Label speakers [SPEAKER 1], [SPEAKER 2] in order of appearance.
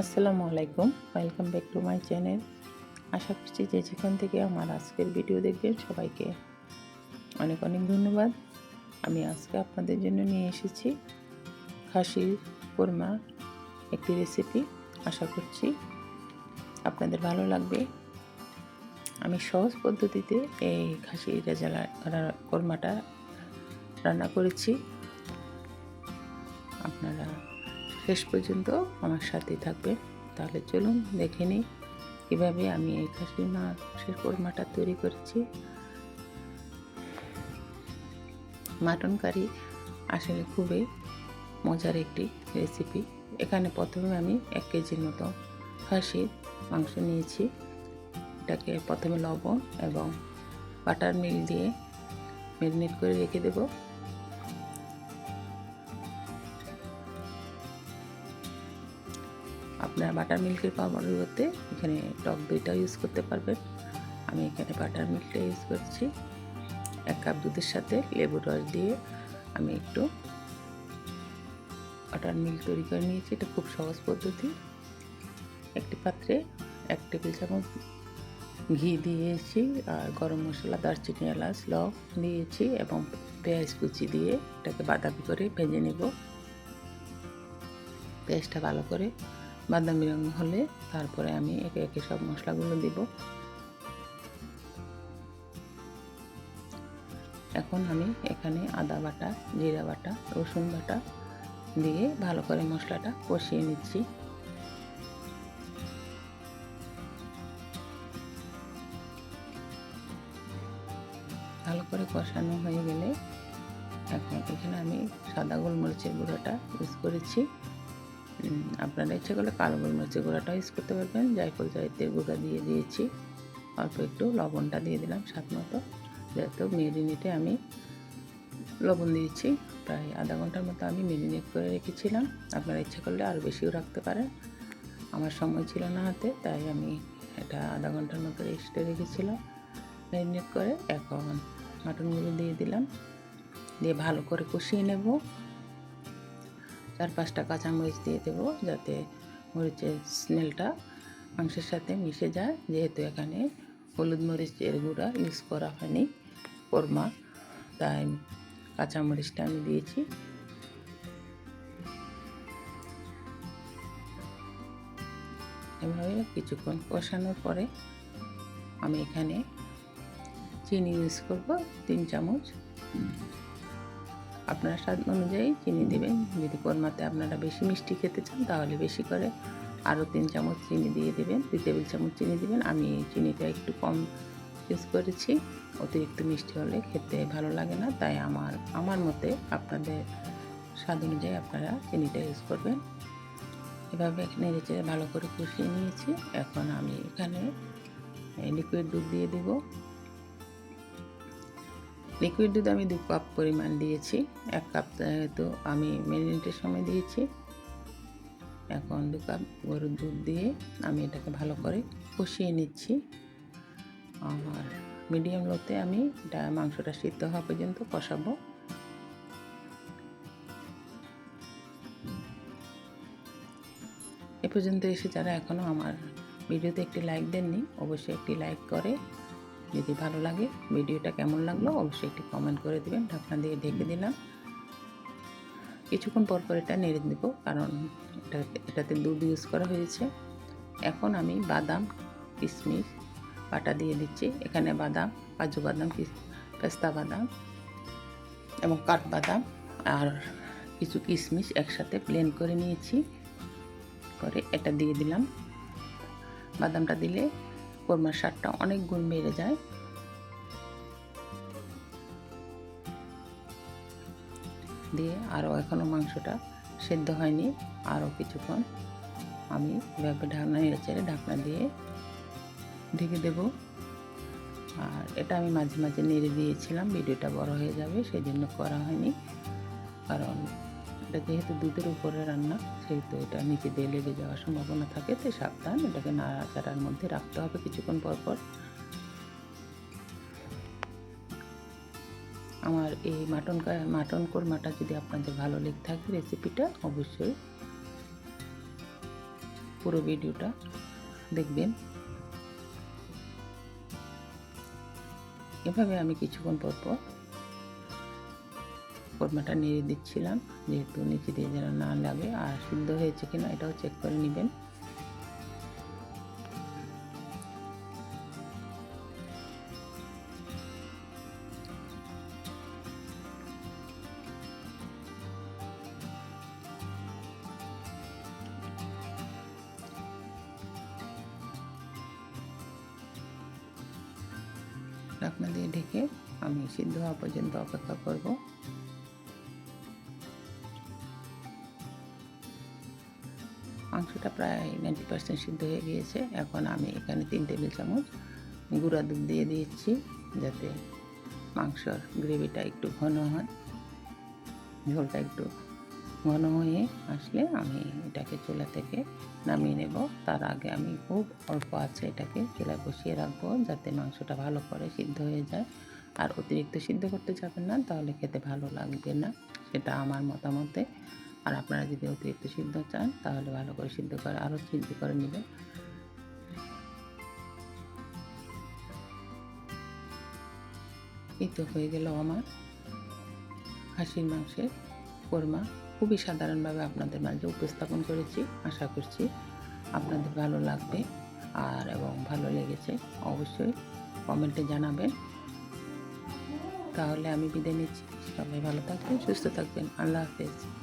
[SPEAKER 1] আসসালামু আলাইকুম। Welcome back to my channel আশা করছি যে যেখান থেকে আমার আজকের ভিডিও দেখবেন সবাইকে অনেক অনেক ধন্যবাদ। আমি আজকে আপনাদের জন্য নিয়ে এসেছি খাসির কোরমা একটি রেসিপি আশা করছি আপনাদের ভালো লাগবে। আমি সহজ পদ্ধতিতে এই খাসির রেজালা কোরমাটা রান্না করেছি। আপনারা শেষ পর্যন্ত আমার সাথে থাকবেন তাহলে চলুন দেখে নিই কীভাবে আমি এই খাসির মাংসের কোরমাটা তৈরি করেছি। মাটন কারি আসলে খুবই মজার একটি রেসিপি এখানে প্রথমে আমি এক কেজির মতো খাসির মাংস নিয়েছি। এটাকে প্রথমে লবণ এবং বাটার মিল দিয়ে ম্যারিনেট করে রেখে দেবো। আপনারা বাটার মিল্কের পরিবর্তে এখানে টক দইটাও ইউজ করতে পারবেন। আমি এখানে বাটার মিল্কটা ইউজ করছি। এক কাপ দুধের সাথে লেবুর রস দিয়ে আমি একটু বাটার মিল্ক তৈরি করে নিয়েছি। এটা খুব সহজ পদ্ধতি। একটি পাত্রে এক টেবিল চামচ ঘি দিয়েছি আর গরম মশলা, দারচিনি, এলাচ লং দিয়েছি এবং পেঁয়াজ কুচি দিয়ে এটাকে বাদামি করে ভেজে নেব। পেঁয়াজটা ভালো করে বাদামি রঙ হলে তারপরে আমি একে একে সব মশলাগুলো দিব। এখন আমি এখানে আদা বাটা, জিরা বাটা, রসুন বাটা দিয়ে ভালো করে মশলাটা কষিয়ে নিচ্ছি। ভালো করে কষানো হয়ে গেলে এখন এখানে আমি সাদা গোলমরিচের গুঁড়োটা ইউজ করেছি। আপনারা ইচ্ছে করলে কালো গোলমরিচের গুঁড়াটাও ইউজ করতে পারবেন। জায়ফল জায়তের গুঁড়া দিয়ে দিয়েছি। অল্প একটু লবণটা দিয়ে দিলাম স্বাদ মতো। যেহেতু মেরিনেটে আমি লবণ দিয়েছি প্রায় আধা ঘণ্টার মতো আমি মেরিনেট করে রেখেছিলাম। আপনারা ইচ্ছে করলে আরও বেশিও রাখতে পারেন। আমার সময় ছিল না হাতে, তাই আমি এটা আধা ঘণ্টার মতো রেস্টে রেখেছিলাম মেরিনেট করে। এখন মাটনগুলো দিয়ে দিলাম। দিয়ে ভালো করে কষিয়ে নেব। চার পাঁচটা কাঁচামরিচ দিয়ে দেবো যাতে মরিচের স্মেলটা মাংসের সাথে মিশে যায়। যেহেতু এখানে হলুদ মরিচের গুঁড়া ইউজ করা হয়নি কোরমা তাই কাঁচামরিচটা আমি দিয়েছি। এভাবে কিছুক্ষণ কষানোর পরে আমি এখানে চিনি ইউজ করব তিন চামচ। আপনার স্বাদ অনুযায়ী চিনি দেবেন। যদি কোরমাতে আপনারা বেশি মিষ্টি খেতে চান, তাহলে বেশি করে আরও তিন চামচ চিনি দিয়ে দেবেন, দুই টেবিল চামচ চিনি দেবেন। আমি চিনিটা একটু কম ইউজ করেছি। অতিরিক্ত মিষ্টি হলে খেতে ভালো লাগে না, তাই আমার আমার মতে আপনাদের স্বাদ অনুযায়ী আপনারা চিনিটা ইউজ করবেন। এভাবে এখানে রেচে ভালো করে কষিয়ে নিয়েছি। এখন আমি এখানে লিকুইড দুধ দিয়ে দেবো। লিকুইড দুধ আমি দু কাপ পরিমাণ দিয়েছি। এক কাপ তো আমি মেরিনেটের সময় দিয়েছি। এখন দু কাপ গরুর দুধ দিয়ে আমি এটাকে ভালো করে কষিয়ে নিচ্ছি। আর মিডিয়াম লোতে আমি এটা মাংসটা সিদ্ধ হওয়া পর্যন্ত কষাবো। এ পর্যন্ত এসে যারা এখনও আমার ভিডিওতে একটি লাইক দেননি, অবশ্যই একটি লাইক করে যদি ভালো লাগে ভিডিওটা কেমন লাগল অবশ্যই একটি কমেন্ট করে দেবেন, ঢাকনা দিয়ে ঢেকে দিলাম। কিছুক্ষণ পর পর এটা নেড়ে দেবো কারণ এটা, এটাতে দুধ ইউজ করা হয়েছে। এখন আমি বাদাম কিশমিশ বাটা দিয়ে দিচ্ছি। এখানে বাদাম, কাজু বাদাম পেস্তা বাদাম এবং কাঠবাদাম আর কিছু কিশমিশ একসাথে প্লেন করে নিয়েছি। করে এটা দিয়ে দিলাম। বাদামটা দিলে কোরমার স্বাদটা অনেক গুণ বেড়ে যায়। দিয়ে আরও এখনও মাংসটা সেদ্ধ হয়নি, আরও কিছুক্ষণ আমি এভাবে ঢাকনা নেড়ে চেড়ে ঢাকনা দিয়ে ঢেকে দেব। আর এটা আমি মাঝে মাঝে নেড়ে দিয়েছিলাম, ভিডিওটা বড় হয়ে যাবে সেই জন্য করা হয়নি। কারণ এটা যেহেতু দুধের উপরে রান্না, সেহেতু এটা নিচে দিয়ে লেগে যাওয়ার সম্ভাবনা থাকে তো সাবধান, এটাকে নাড়াচাড়ার মধ্যে রাখতে হবে কিছুক্ষণ পর পর। আমার এই মাটন মাটন কোরমাটা যদি আপনাদের ভালো লেগে থাকে রেসিপিটা, অবশ্যই পুরো ভিডিওটা দেখবেন। এভাবে আমি কিছুক্ষণ পর পর কোরমাটা নেড়ে দিচ্ছিলাম, যেহেতু নিচে দিয়ে যেন না লাগে। আর সিদ্ধ হয়েছে কিনা এটাও চেক করে নেবেন। দিয়ে ঢেকে আমি সিদ্ধ হওয়া পর্যন্ত অপেক্ষা করব। মাংসটা প্রায় নাইনটি পার্সেন্ট সিদ্ধ হয়ে গিয়েছে। এখন আমি এখানে তিন টেবিল চামচ গুঁড়া দুধ দিয়ে দিয়েছি যাতে মাংসর গ্রেভিটা একটু ঘন হয়। ঝোলটা একটু ঘন হয়ে আসলে আমি এটাকে চুলা থেকে নামিয়ে নেব। তার আগে আমি খুব অল্প আছে এটাকে চুলায় বসিয়ে রাখব, যাতে মাংসটা ভালো করে সিদ্ধ হয়ে যায়। আর অতিরিক্ত সিদ্ধ করতে যাবেন না, তাহলে খেতে ভালো লাগবে না। সেটা আমার মতামতে। আর আপনারা যদি অতিরিক্ত সিদ্ধ চান, তাহলে ভালো করে সিদ্ধ করে আরও সিদ্ধ করে নেবেন। এই তো হয়ে গেল আমার খাসির মাংসের কোরমা। খুবই সাধারণভাবে আপনাদের মাঝে উপস্থাপন করেছি, আশা করছি আপনাদের ভালো লাগবে আর এবং ভালো লেগেছে। অবশ্যই কমেন্টে জানাবেন। তাহলে আমি বিদায় নিচ্ছি। সবাই ভালো থাকবেন, সুস্থ থাকবেন। আল্লাহ হাফেজ।